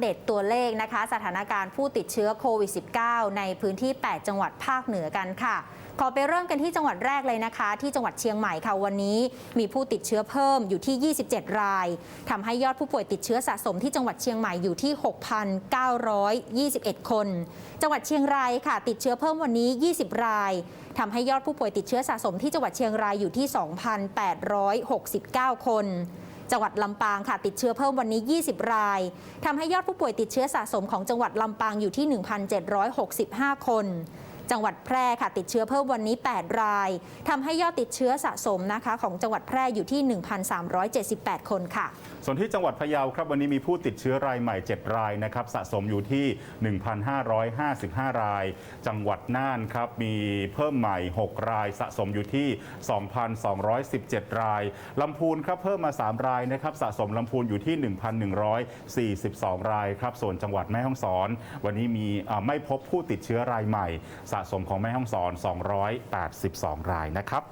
เดตตัวเลขนะคะ สถานการณ์ผู้ติดเชื้อโควิด -19 ในพื้นที่ 8 จังหวัดภาคเหนือกันค่ะ ขอไปเริ่มกันที่จังหวัดแรกเลยนะคะ ที่จังหวัดเชียงใหม่ค่ะวันนี้ มีผู้ติดเชื้อเพิ่มอยู่ที่ 27 รายทำให้ยอดผู้ป่วยติดเชื้อสะสมที่จังหวัดเชียงใหม่อยู่ที่ 6,921 คน จังหวัดเชียงรายค่ะ ติดเชื้อเพิ่มวันนี้ 20 รายทำให้ยอดผู้ป่วยติดเชื้อสะสมที่จังหวัดเชียงรายอยู่ที่ 2,869 คน จังหวัดลำปางค่ะติดเชื้อเพิ่มวันนี้ 20 รายทำให้ยอดผู้ป่วยติดเชื้อสะสมของจังหวัดลำปางอยู่ที่ 1,765 คน จังหวัดแพร่ค่ะติดเชื้อเพิ่มวันนี้ 8 รายทำให้ยอดติดเชื้อสะสมนะคะของจังหวัดแพร่อยู่ที่ 1,378 คนค่ะ ส่วนที่จังหวัดพะเยาครับวันนี้มีผู้ติดเชื้อรายใหม่ 7 รายนะครับสะสมอยู่ที่ 1,555 ราย จังหวัดน่านครับมีเพิ่มใหม่ 6 รายสะสมอยู่ที่ 2,217 รายลำพูนครับเพิ่มมา 3 รายนะครับสะสมลำพูนอยู่ที่ 1,142 รายครับส่วนจังหวัดแม่ฮ่องสอน วันนี้มีไม่พบผู้ติดเชื้อรายใหม่สะสมของแม่ห้องสอน 282 รายนะครับ